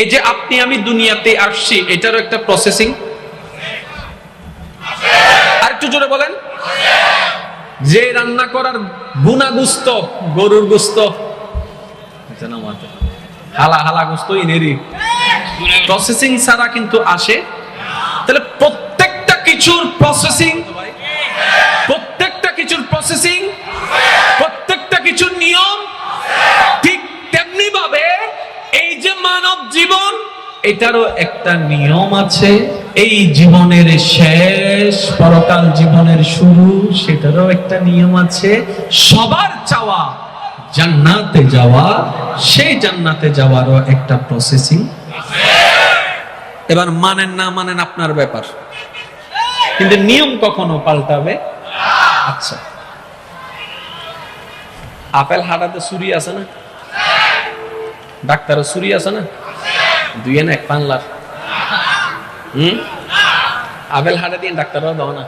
এই যে আপনি, আমি দুনিয়াতে আসছি, এটারও একটা প্রসেসিং আর একটু জোরে বলেন। যে রান্না করার গুনা গুস্ত, গরুর গুস্ত মাথা। হালা হালা গুস্ত, ইনেরি। প্রসেসিং ছাড়া কিন্তু আসে। তাহলে প্রত্যেকটা কিছুর প্রসেসিং প্রত্যেকটা কিছুর প্রসেসিং প্রত্যেকটা কিছুর নিয়ম ঠিক তেমনি ভাবে এই যে মানব জীবন, এটারও একটা নিয়ম আছে। এই জীবনের শেষ, পরকাল জীবনের শুরু, সেটারও একটা নিয়ম আছে। সবার চাওয়া জান্নাতে যাওয়া, সেই জান্নাতে যাওয়ারও একটা প্রসেসিং এবার মানেন না মানেন আপনার ব্যাপার। কিন্তু নিয়ম কখনো পাল্টাবে? আচ্ছা। আপেল হাটাতে ছুরি আছে না? ডাক্তারও ছুরি আছে না? দুই এক পানলার হুম? আপেল হাটা দিয়ে ডাক্তারও দাও না।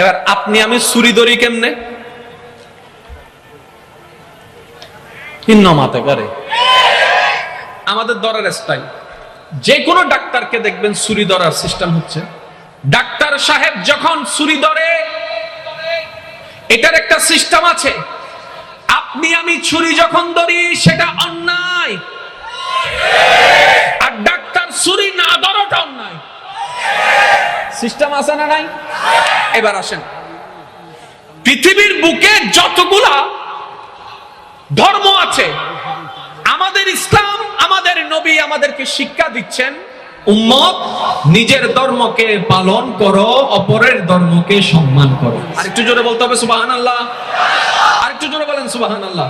এবার আপনি আমি ছুরি ধরি কেমনে? ভিন্ন মাতে করে। আমাদের দরের স্টাইল যে কোনো ডাক্তারকে দেখবেন ছুরি ধরার সিস্টেম হচ্ছে। ডাক্তার সাহেব যখন ছুরি ধরে, এটার একটা সিস্টেম আছে। আপনি আমি ছুরি যখন ধরি, সেটা অন্যায়। আর ডাক্তার ছুরি না ধরাটা অন্যায়। সিস্টেম আছে না নাই? এবার আসেন। পৃথিবীর বুকে যতগুলা ধর্ম আছে, আমাদের ইসলাম, আমাদের নবী আমাদেরকে শিক্ষা দিচ্ছেন, উম্মত, নিজের ধর্মকে পালন করো, অপরের ধর্মকে সম্মান করো। আরেকটু জোরে বলতে হবে সুবাহান আল্লাহ আরেকটু জোরে বলেন সুবাহান আল্লাহ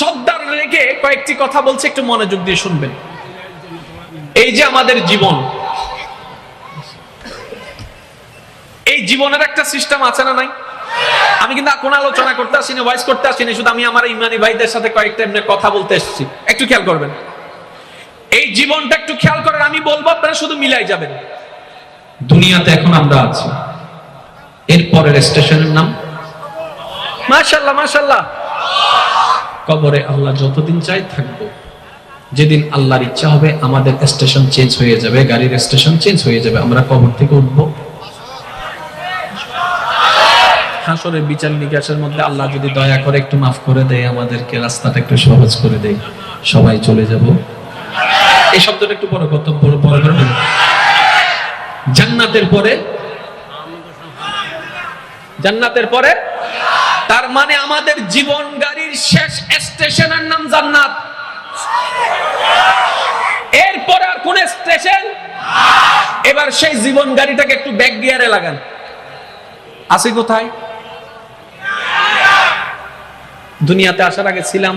সর্দার রেখে কয়েকটি কথা বলছে, একটু মনোযোগ দিয়ে শুনবেন। এই যে আমাদের জীবন, এই জীবনের একটা সিস্টেম আছে না নাই? আমি কিন্তু কোন আলোচনা করতে আসিনি ভয়েস করতে আসিনি, শুধু আমি আমার ইমানি ভাইদের সাথে কয়েকটা এমনি কথা বলতে এসেছি। একটু খেয়াল করবেন। এই জীবনটা একটু খেয়াল করেন, আমি বলব আপনারা শুধু মিলাই যাবেন। দুনিয়াতে এখন আমরা আছি। এরপরের স্টেশনের নাম মাশাল্লাহ মাশাল্লাহ কবরে আল্লাহ যতদিন চাই থাকব। যেদিন আল্লাহর ইচ্ছা হবে আমাদের স্টেশন চেঞ্জ হয়ে যাবে, গাড়ির স্টেশন চেঞ্জ হয়ে যাবে, আমরা কবর থেকে উঠবো। হাসরের বিচার নিকাশের মধ্যে আল্লাহ যদি দয়া করে একটু মাফ করে দেয়, আমাদেরকে রাস্তাটা একটু সহজ করে দেয়, সবাই চলে যাব। এই শব্দটা একটু বড় কত বড় বড় করে জান্নাতের পরে? জান্নাতের পরে? তার মানে আমাদের জীবন গাড়ির শেষ স্টেশনের নাম জান্নাত। এরপরে আর কোন স্টেশন? এবার সেই জীবন গাড়িটাকে একটু ব্যাক গিয়ারে লাগান। আছে কোথায়? দুনিয়াতে আসার আগে ছিলাম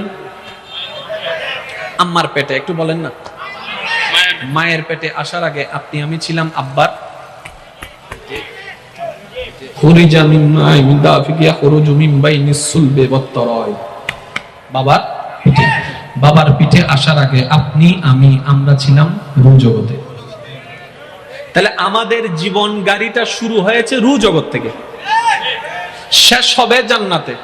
আম্মার পেটে একটু বলেন না। মায়ের পেটে আসার আগে আপনি আমি ছিলাম আব্বার। বাবার পিঠে আসার আগে আপনি, আমি, আমরা ছিলাম তাহলে আমাদের জীবন গাড়িটা শুরু হয়েছে রু জগৎ থেকে। শেষ হবে জান্নাতে।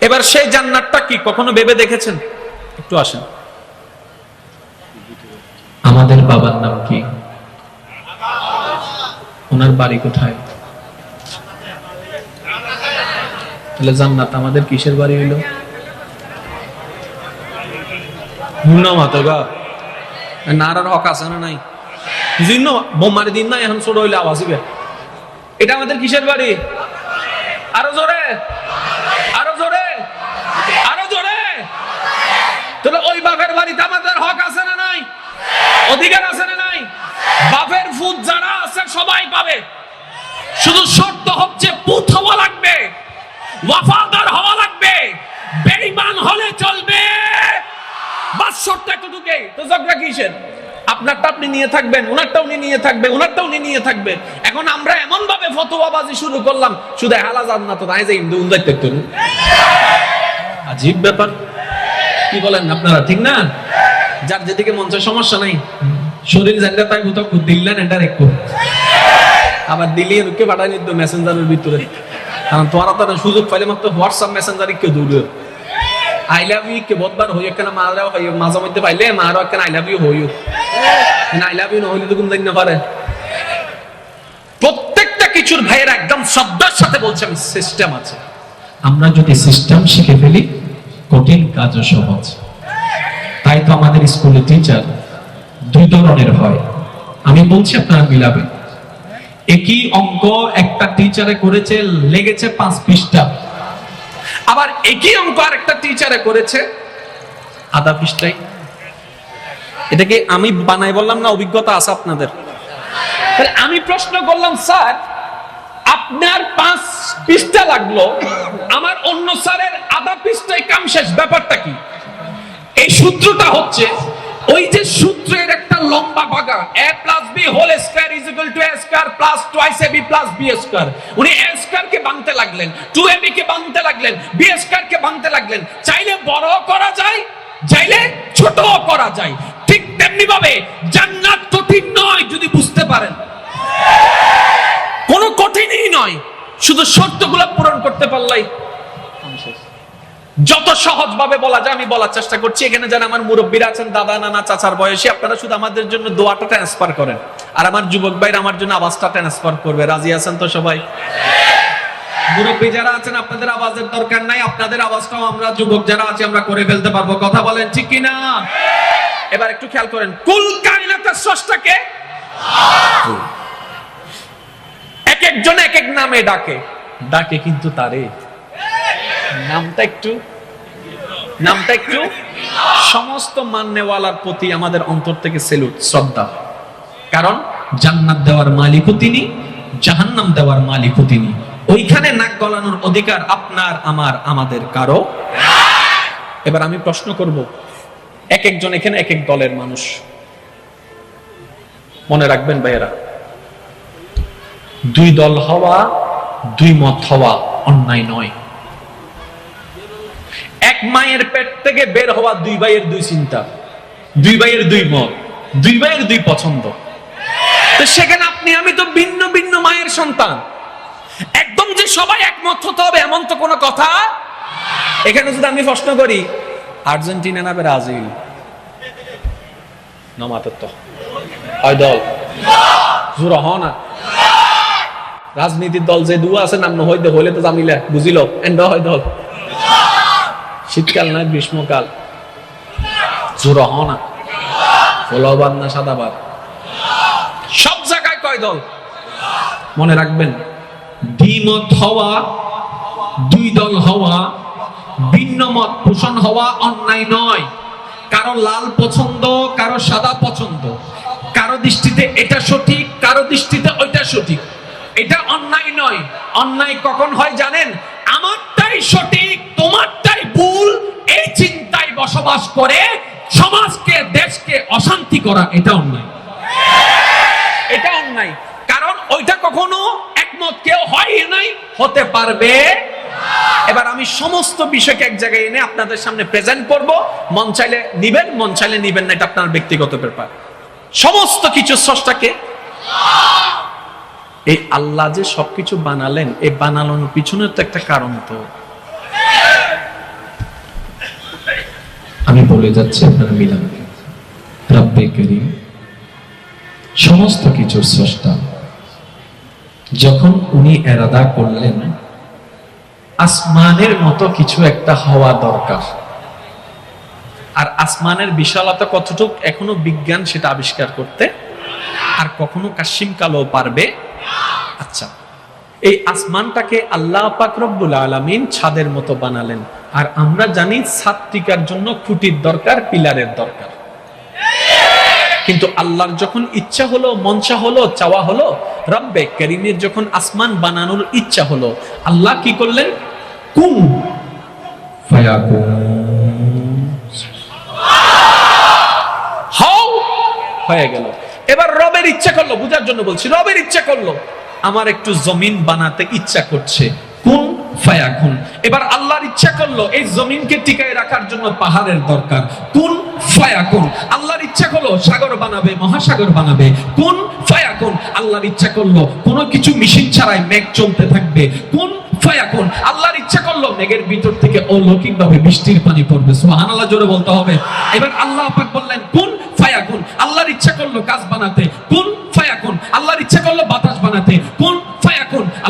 এবার সেই জান্নাতটা কি, কখনো ভেবে দেখেছেন? একটু আসেন। আমাদের বাবার নাম কি? ওনার বাড়ি কোথায়? তাহলে জান্নাত আমাদের কিসের বাড়ি হইল? নারার হক আছে না নাই? জিন্ন বোমারি দিন না এখন ছোট হইলে আওয়াজ হইবে। এটা আমাদের কিসের বাড়ি? আরও জোরে। আরও জোরে। আরও জোরে। তাহলে ওই বাপের বাড়িতে আমাদের হক আছে না নাই? অধিকার আছে না নাই? বাপের ফুট যারা আছে সবাই পাবে। শুধু শর্ত হচ্ছে পুত হওয়া লাগবে। ওয়াফাদার হওয়া লাগবে। বেঈমান হলে চলবে। বাস শর্ত এতটুকুই। তো ঝগড়া কিসের? আপনারটা আপনি নিয়ে থাকবেন ওনারটা উনি নিয়ে থাকবে ওনারটা উনি নিয়ে থাকবেন এখন আমরা এমন ভাবে ফতোয়াবাজি শুরু করলাম, শুধু হেলা যান না তো তাই যে হিন্দু উন্দাই দেখতে আজীব ব্যাপার। কি বলেন আপনারা, ঠিক না? যার যেদিকে মঞ্চে সমস্যা নাই। শরীর জানলে তাই কোথাও দিল্লেন, এটা একটু আবার দিল্লি রুকে নিত মেসেঞ্জারের ভিতরে। তোমার তো সুযোগ পাইলে মাত্র হোয়াটসঅ্যাপ মেসেঞ্জারে কেউ দৌড়ে? আই লাভ ইউ কে বহুতবার হই একখানা মারাও হই মাঝে মধ্যে পাইলে মারও একখানা আই লাভ ইউ হইও। আই লাভ ইউ নহইলে তো কোন না পারে। প্রত্যেকটা কিছুর ভাইয়েরা একদম শ্রদ্ধার সাথে বলছে, আমি সিস্টেম আছে। আমরা যদি সিস্টেম শিখে ফেলি, কঠিন কাজও সহজ। তাই তো আমাদের স্কুলে টিচার দুই ধরনের হয়। আমি বলছি আপনারা মিলাবেন। একই অঙ্ক একটা টিচারে করেছে, লেগেছে পাঁচ পৃষ্ঠা। আবার একই অঙ্ক আর একটা টিচারে করেছে, আধা পৃষ্ঠাই এটাকে আমি বানাই বললাম না অভিজ্ঞতা আছে আপনাদের? আমি প্রশ্ন করলাম, স্যার, আপনার পাঁচ পৃষ্ঠা লাগল, আমার অন্য স্যারের আধা পৃষ্ঠায় কাম শেষ, ব্যাপারটা কি? এই সূত্রটা হচ্ছে, ওই যে সূত্রের লম্বা বাগা a plus B whole square is equal to a square plus twice ab plus b square উনি a স্কয়ার কে ভাঙতে লাগলেন 2ab কে ভাঙতে লাগলেন, b স্কয়ার কে ভাঙতে লাগলেন। চাইলে বড় করা যায়, চাইলে ছোট করা যায়। ঠিক তেমনি ভাবে জান্নাত কঠিন নয় যদি বুঝতে পারেন। কোনো কঠিনই নয়। শুধু শর্তগুলো পূরণ করতে পারলাই। যত সহজ ভাবে বলা যায় আমি বলার চেষ্টা করছি। এখানে যারা আমার মুরব্বীরা আছেন দাদা নানা চাচার বয়সী আপনারা শুধু আমাদের জন্য দোয়াটা ট্রান্সফার করেন। আর আমার যুবক ভাইরা আমার জন্য আওয়াজটা ট্রান্সফার করবে। রাজি আছেন তো সবাই? মুরব্বী যারা আছেন আপনাদের আওয়াজের দরকার নাই। আপনাদের আওয়াজটাও আমরা যুবক যারা আছি আমরা করে ফেলতে পারব। কথা বলেন ঠিক কি না এবার একটু খেয়াল করেন। কুল কায়নাতের স্রষ্টাকে এক একজন এক এক নামে ডাকে। ডাকে কিন্তু তারে। নামটা একটু নামটা একটু। সমস্ত মান্যওয়ালার প্রতি আমাদের অন্তর থেকে সেলুট, শ্রদ্ধা। কারণ জান্নাত দেওয়ার মালিকও তিনি, জাহান্নাম দেওয়ার মালিকও তিনি। ওইখানে নাক গলানোর অধিকার আপনার, আমার, আমাদের কারও এবার আমি প্রশ্ন করব, এক একজন এখানে এক এক দলের মানুষ। মনে রাখবেন ভাইয়েরা, দুই দল হওয়া, দুই মত হওয়া অন্যায় নয়। এক মায়ের পেট থেকে বের হওয়া দুই ভাইয়ের দুই চিন্তা। দুই ভাইয়ের দুই মত, দুই ভাইয়ের দুই পছন্দ। তো সেখানে আপনি, আমি তো ভিন্ন ভিন্ন মায়ের সন্তান। একদম যে সবাই একমত হতে হবে, এমন তো কোনো কথা? এখানে যদি আমি প্রশ্ন করি, আর্জেন্টিনা না ব্রাজিল? নমাতত্ব হয় দল? জোর হ না। রাজনীতির দল যে দু আছে, নাম হইতে হইলে তো জামিলা, বুঝিল? এন্ড হয় দল। শীতকাল না গ্রীষ্মকাল। জোর হ না। ফলবান না সাদাবাদ সব জায়গায় কয় দল? মনে রাখবেন দ্বিমত হওয়া দুই দল হওয়া, ভিন্ন মত পোষণ হওয়া অন্যায় নয়। কারও লাল পছন্দ, কারও সাদা পছন্দ। কারও দৃষ্টিতে এটা সঠিক, কারও দৃষ্টিতে ওইটা সঠিক। এটা অন্যায় নয়। অন্যায় কখন হয় জানেন? আমারটাই সঠিক, তোমারটাই ভুল, এই চিন্তায় বসবাস করে সমাজকে, দেশকে অশান্তি করা, এটা অন্যায়। এটা অন্যায়। কারণ ওইটা কখনো একমত কেউ হয় নাই, হতে পারবে। এবার আমি সমস্ত বিষয়কে এক জায়গায় এনে আপনাদের সামনে প্রেজেন্ট করব। মন চাইলে নিবেন, মন চাইলে নিবেন না, এটা আপনার ব্যক্তিগত ব্যাপার। সমস্ত কিছু স্রষ্টাকে? এই আল্লাহ যে সবকিছু বানালেন, এই বানানোর পিছনে তো একটা কারণ তো। আমি বলে যাচ্ছি আপনারা মিলান রব্বে করিম, সমস্ত কিছুর স্রষ্টা। যখন উনি এরাদা করলেন, আসমানের মতো কিছু একটা হওয়া দরকার। আর আসমানের বিশালতা কতটুক এখনও বিজ্ঞান সেটা আবিষ্কার করতে? আর কখনো কাশিম কালো পারবে? আচ্ছা এই আসমানটাকে আল্লাহ পাক রব্বুল আলামিন ছাদের মতো বানালেন। আর আমরা জানি ছাদ জন্য খুঁটির দরকার, পিলারের দরকার। কিন্তু আল্লাহর যখন ইচ্ছা হলো, মনসা হলো, চাওয়া হলো, রব্বে করিমের যখন আসমান বানানোর ইচ্ছা হলো, আল্লাহ কি করলেন? কুম। হয়ে গেল। এবার রবের ইচ্ছা করল, বুঝার জন্য বলছি, রবের ইচ্ছা করল। আমার একটু জমিন বানাতে ইচ্ছা করছে। কোন ফায়াকুন এবার আল্লাহর ইচ্ছা করল এই জমিনকে টিকায় রাখার জন্য পাহাড়ের দরকার। কোন ফায়াকুন আল্লাহর ইচ্ছা করল সাগর বানাবে, মহাসাগর বানাবে। কোন ফায়াকুন আল্লাহর ইচ্ছা করল কোনো কিছু মেশিন ছাড়াই মেঘ চলতে থাকবে। কোন ফায়াকুন আল্লাহর ইচ্ছা করল মেঘের ভিতর থেকে অলৌকিক ভাবে বৃষ্টির পানি পড়বে। সুবহানাল্লাহ, জোরে বলতে হবে। এবার আল্লাহ পাক বললেন, কোন ফায়াকুন আল্লাহর ইচ্ছা করল কাজ বানাতে।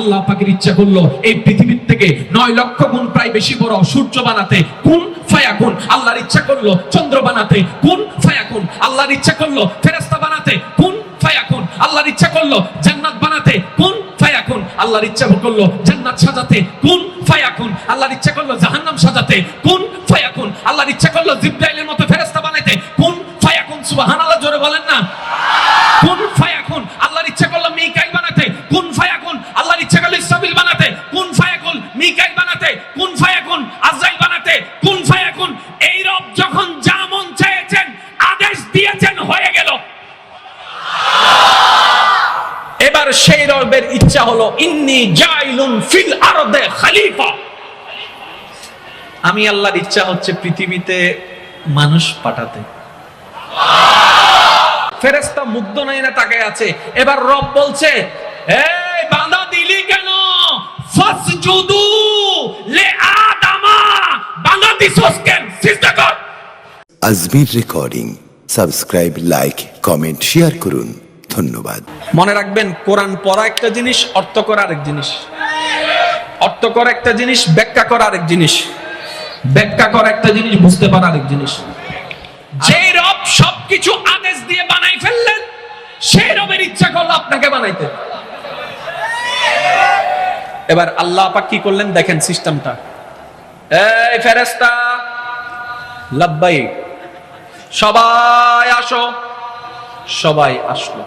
আল্লাহ পাকের ইচ্ছা করল এই পৃথিবীর থেকে নয় লক্ষ গুণ প্রায় বেশি বড় সূর্য বানাতে। কোন ফায়াকুন? আল্লাহর ইচ্ছা করল চন্দ্র বানাতে। কোন ফায়াকুন? আল্লাহর ইচ্ছা করল ফেরেশতা বানাতে। কোন ফায়াকুন? আল্লাহর ইচ্ছা করল জান্নাত বানাতে। কোন ফায়াকুন? আল্লাহর ইচ্ছা করল জান্নাত সাজাতে। কোন ফায়াকুন? আল্লাহর ইচ্ছা করল জাহান্নাম সাজাতে। কোন ফায়াকুন? আল্লাহর ইচ্ছা করল জিব্রাইলের মতো ফেরেস্তা বানাইতে। কোন ফায়াকুন? সুবহানাল্লাহ, জোরে বলেন না। হলো ইন্নি জাইলুন ফিল আরদে খলিফা। আমি আল্লাহর ইচ্ছা হচ্ছে পৃথিবীতে মানুষ পাঠাতে। ফেরেশতা মুগ্ধ না তাকায় আছে। এবার রব বলছে, এই দিলি কেন? ফাসজুদু লে আদামা দিছস কেন? সিজদা কর। Ajmir recording. Subscribe, like, comment, share করুন। ধন্যবাদ। মনে রাখবেন, কোরআন পড়া একটা জিনিস, অর্থ করা আরেক জিনিস। অর্থ করা একটা জিনিস, ব্যাখ্যা করা আরেক জিনিস। ব্যাখ্যা করা একটা জিনিস, বুঝতে পারা আরেক জিনিস। যে রব সবকিছু আদেশ দিয়ে বানাই ফেললেন, সেই রবের ইচ্ছা করল আপনাকে বানাইতে। এবার আল্লাহ পাক কি করলেন? দেখেন সিস্টেমটা। এই ফেরেস্তা লাব্বাই সবাই আসো। সবাই আসলো।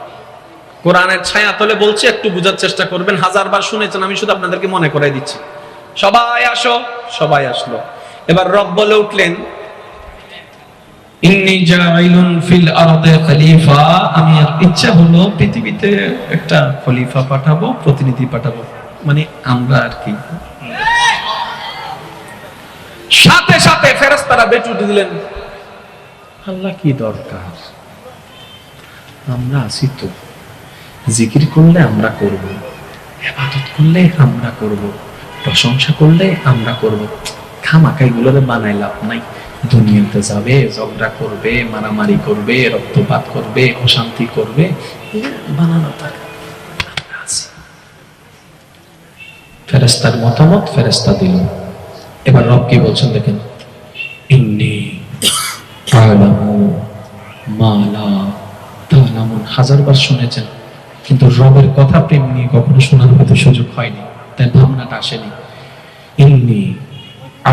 কোরআনের ছায়া তলে বলছি, একটু বোঝার চেষ্টা করবেন। হাজারবার শুনেছেন, আমি শুধু আপনাদেরকে মনে করাই দিচ্ছি। সবাই আসো, সবাই আসলো। এবার রব বলে উঠলেন ফিল আরদে খলিফা। আমি ইচ্ছা হলো পৃথিবীতে একটা খলিফা পাঠাবো, প্রতিনিধি পাঠাবো। মানে আমরা আর কি। সাথে সাথে ফেরেশতারা বেট উঠে দিলেন। আল্লাহ কি দরকার? আমরা আছি তো। জিকির করলে আমরা করব। ইবাদত করলে আমরা করব। প্রশংসা করলে আমরা করব। খামাকা এগুলোরে বানাই লাভ নাই। দুনিয়াতে যাবে, ঝগড়া করবে, মারামারি করবে, রক্তপাত করবে, অশান্তি করবে। বানানো থাকে ফেরেস্তার মতামত ফেরেস্তা দিল। এবার রব কি বলছেন দেখেন? ইন্নি আলামু মালা তালামুন। হাজারবার শুনেছেন। কিন্তু রবের কথা প্রেম নিয়ে কখনো শোনার হয়তো সুযোগ হয়নি, তাই ভাবনাটা আসেনি। ইন্নি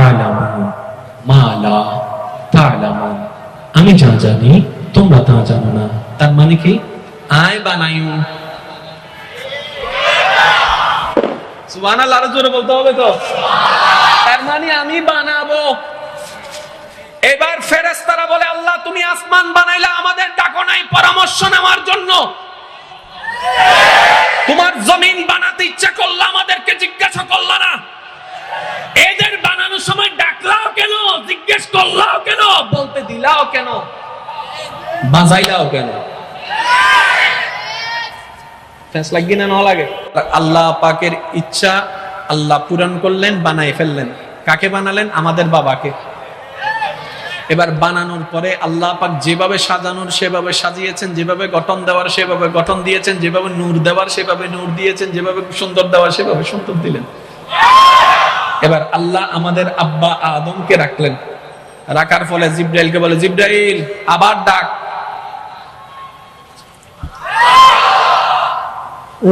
আলামু মালা তালামুন আমি যা জানি, তোমরা তা জানো না। তার মানে কি? আয় সুবহানাল্লাহ, আরও জোরে বলতে হবে তো? তার মানে আমি বানাবো। এবার ফেরেশতারা বলে, আল্লাহ, তুমি আসমান বানাইলা আমাদের ডাকো নাই পরামর্শ নেওয়ার জন্য তোমার জমিন বানাতে ইচ্ছা করল আমাদেরকে জিজ্ঞাসা করলা না। এদের বানানোর সময় ডাকলাও কেন, জিজ্ঞেস করলাও কেন, বলতে দিলাও কেন, বাজাইলাও কেন? আল্লাহ পাকের ইচ্ছা আল্লাহ পূরণ করলেন বানাই ফেললেন। কাকে বানালেন? আমাদের বাবাকে। এবার বানানোর পরে আল্লাহ পাক যেভাবে সাজানোর সেভাবে সাজিয়েছেন যেভাবে গঠন দেওয়ার সেভাবে গঠন দিয়েছেন যেভাবে নূর দেওয়ার সেভাবে নূর দিয়েছেন যেভাবে সুন্দর দেওয়ার সেভাবে সুন্দর দিলেন। এবার আল্লাহ আমাদের আব্বা আদমকে রাখলেন। রাখার ফলে জিব্রাইলকে বলে জিব্রাইল আবার ডাক।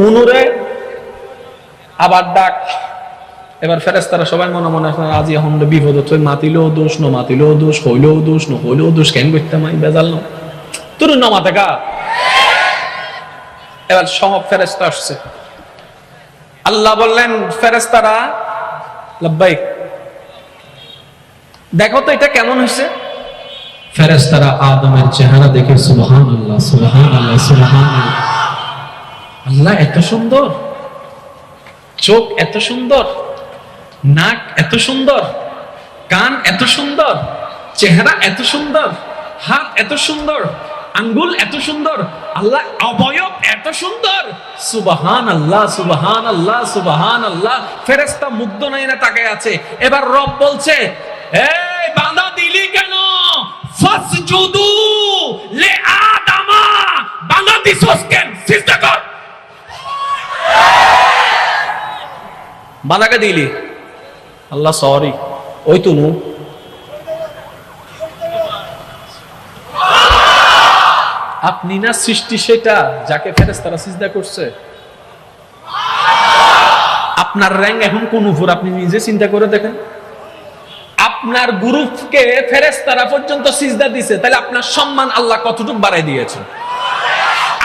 উনুরে আবার ডাক। এবার ফেরেস্তারা সবাই মনে মনে আজি এখন বিপদ তুই মাতিলেও দোষ, ন মাতিলেও দোষ, হইলেও দোষ, ন হইলেও দোষ, কেন করতে মাই বেজাল ন। তোর মাতে কা এবার সব ফেরেস্তা আসছে। আল্লাহ বললেন ফেরেস্তারা লব্বাইক, দেখো তো এটা কেমন হয়েছে। ফেরেস্তারা আদমের চেহারা দেখে সুবহান আল্লাহ সুবহান আল্লাহ সুবহান আল্লাহ এত সুন্দর। চোখ এত সুন্দর। নাক এত সুন্দর, কান এত সুন্দর, চেহারা এত সুন্দর, হাত এত সুন্দর, আঙ্গুল এত সুন্দর, আল্লাহ অবয়ব এত সুন্দর। সুবাহান আল্লাহ সুবাহান আল্লাহ সুবাহান আল্লাহ ফেরেস্তা মুগ্ধ নাই না তাকায় আছে। এবার রব বলছে, এই বাঁধা দিলি কেন? ফাসজুদু লে আদামা, বাঁধা দিছস কেন? সিজদা কর। বাঁধাকে দিলি। আল্লাহ সরি ওই তো নু আপনি না সৃষ্টি সেটা, যাকে ফেরেস্তারা সিজদা করছে। আপনার র্যাঙ্ক এখন কোন উপর, আপনি নিজে চিন্তা করে দেখেন। আপনার গ্রুপকে ফেরেস্তারা পর্যন্ত সিজদা দিছে, তাহলে আপনার সম্মান আল্লাহ কতটুকু বাড়াই দিয়েছে?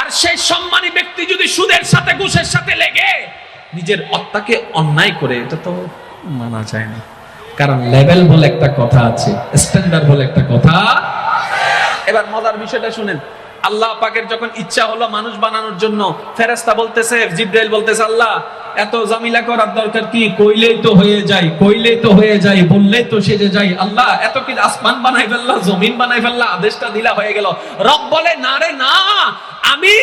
আর সেই সম্মানী ব্যক্তি যদি সুদের সাথে, ঘুষের সাথে লেগে, নিজের অত্যাকে অন্যায় করে, এটা তো মানা যায় না কারণ লেভেল বলে একটা কথা আছে, স্ট্যান্ডার্ড বলে একটা কথা এবার মজার বিষয়টা শুনেন। আল্লাহ পাকের যখন ইচ্ছা হলো মানুষ বানানোর জন্য ফেরেস্তা বলতেছে, জিব্রাইল বলতেছে, আল্লাহ, এত জামিলা করার দরকার কি? কইলেই তো হয়ে যায়, কইলেই তো হয়ে যায়, বললেই তো সেজে যায়। আল্লাহ, এত কি আসমান বানাই ফেললা, জমিন বানাই ফেললা, আদেশটা দিলা হয়ে গেল। রব বলে, না রে, না, আমি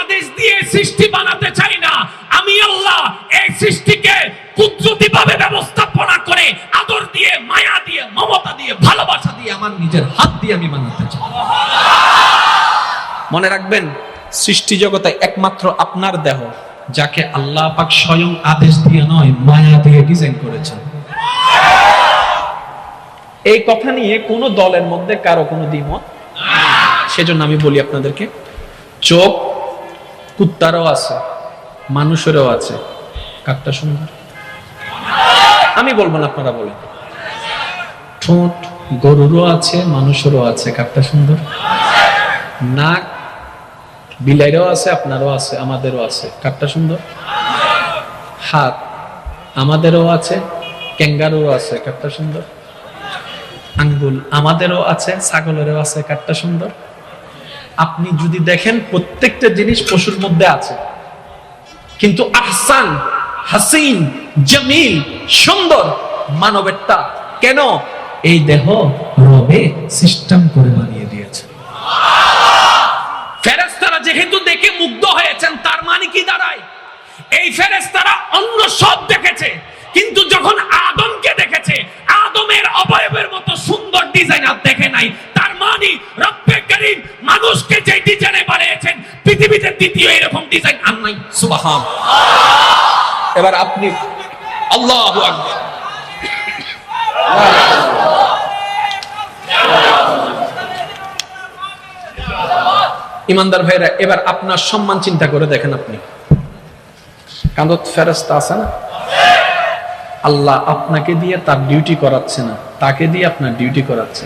আদেশ দিয়ে সৃষ্টি বানাতে চাই না। আমি আল্লাহ এই সৃষ্টিকে ব্যবস্থাপনা করে আদর দিয়ে, মায়া দিয়ে, মমতা দিয়ে, ভালোবাসা দিয়ে আমার নিজের হাত দিয়ে আমি চাই। মনে রাখবেন, সৃষ্টি জগতে একমাত্র আপনার দেহ, যাকে আল্লাহ পাক স্বয়ং আদেশ দিয়ে নয়, মায়া দিয়ে ডিজাইন করেছেন। এই কথা নিয়ে কোনো দলের মধ্যে কারও কোনো দ্বিমত সেজন্য আমি বলি আপনাদেরকে, চোখ কুত্তারও আছে, মানুষেরও আছে। কাকটা সুন্দর আমি বলব না, আপনারা বলেন। ঠোঁট গরুরও আছে, মানুষেরও আছে কাকটা সুন্দর। নাক বিলাইরও আছে, আপনারও আছে, আমাদেরও আছে কাকটা সুন্দর। হাত আমাদেরও আছে ক্যাঙ্গারুরও আছে কাকটা সুন্দর। আঙ্গুল আমাদেরও আছে, ছাগলেরও আছে কাকটা সুন্দর। আপনি যদি দেখেন প্রত্যেকটা জিনিস পশুর মধ্যে আছে, কিন্তু আহসান, হাসিন জামিল, সুন্দর মানবেরটা কেন? এই দেহ রবে সিস্টেম করে বানিয়ে দিয়েছে। ফেরেস্তারা যেহেতু দেখে মুগ্ধ হয়েছেন, তার মানে কি দাঁড়ায়? এই ফেরেস্তারা অন্য সব দেখেছে, কিন্তু যখন আদমকে দেখেছে, আদমের অবয়বের মতো সুন্দর ডিজাইন আর দেখে নাই। তার মানে রব্বে করিম মানুষকে যে ডিজাইনে বানিয়েছেন, পৃথিবীতে দ্বিতীয় এরকম ডিজাইন আর নাই। সুবহান এবার আপনি আল্লাহু ইমানদার ভাইরা, এবার আপনার সম্মান চিন্তা করে দেখেন আপনি। কান্দত ফেরস্তা আছে না? আল্লাহ আপনাকে দিয়ে তার ডিউটি করাচ্ছে না, তাকে দিয়ে আপনার ডিউটি করাচ্ছে।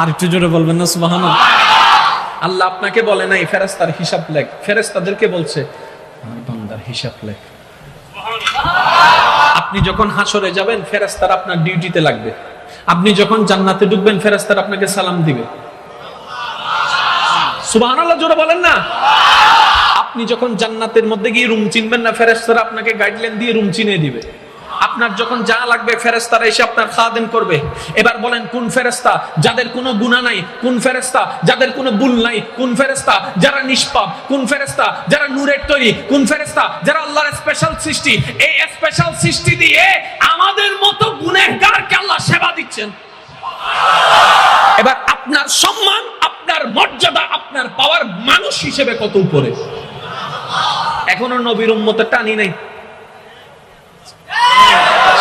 আর একটু জোরে বলবেন না আল্লাহ আপনাকে বলে নাই, ফেরেস্তার হিসাব লেখ। ফেরেস্তাদেরকে বলছে, আমার বান্দার হিসাব লেখ। আপনি যখন হাসরে যাবেন ফেরাস্তার আপনার ডিউটিতে লাগবে। আপনি যখন জান্নাতে ঢুকবেন ফেরেস্তার আপনাকে সালাম দিবে। সুবাহ জোরে বলেন না। আপনি যখন জান্নাতের মধ্যে গিয়ে রুম চিনবেন না ফেরাস্তারা আপনাকে গাইডলাইন দিয়ে রুম চিনে দিবে। আপনার যখন যা লাগবে ফেরেস্তারা এসে আপনার খাদেম করবে। এবার বলেন, কোন ফেরেস্তা যাদের কোনো গুণা নাই, কোন ফেরেস্তা যাদের কোনো ভুল নাই, কোন ফেরেস্তা যারা নিষ্পাপ, কোন ফেরেস্তা যারা নূরের তৈরি, কোন ফেরেস্তা যারা আল্লাহর স্পেশাল সৃষ্টি, এই স্পেশাল সৃষ্টি দিয়ে আমাদের মতো গুনেহগারকে আল্লাহ সেবা দিচ্ছেন। এবার আপনার সম্মান, আপনার মর্যাদা, আপনার পাওয়ার মানুষ হিসেবে কত উপরে? এখনও নবীর উম্মতের টানি নাই।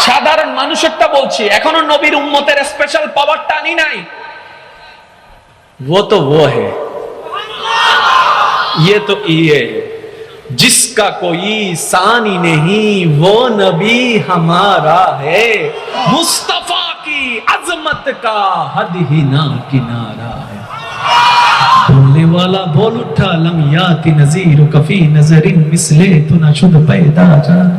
সাধারণ মানুষেরটা বলছি এখনো নবীর উম্মতের স্পেশাল পাওয়ার টানি নাই वो तो वो है ये तो ये है जिसका कोई सानी नहीं वो नबी हमारा है मुस्तफा की अजमत का हद ही ना किनारा है बोलने वाला बोल उठा लम याति नजीर कफी नजरिन मिसले तू ना शुद पैदा जान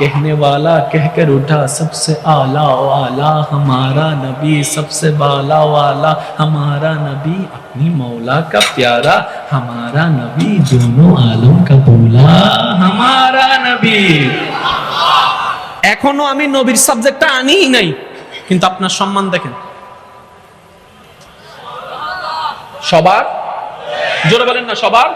कहने वाला कहकर उठा सबसे आला ओ आला हमारा नबी सबसे बाला वाला हमारा नबी अपनी मौला का प्यारा हमारा नबी दोनों आलम का बोला हमारा নবী এখনো আমি নবীর সাবজেক্টটা আনিই নাই কিন্তু আপনার সম্মান দেখেন সবার জোরে বলেন না সবার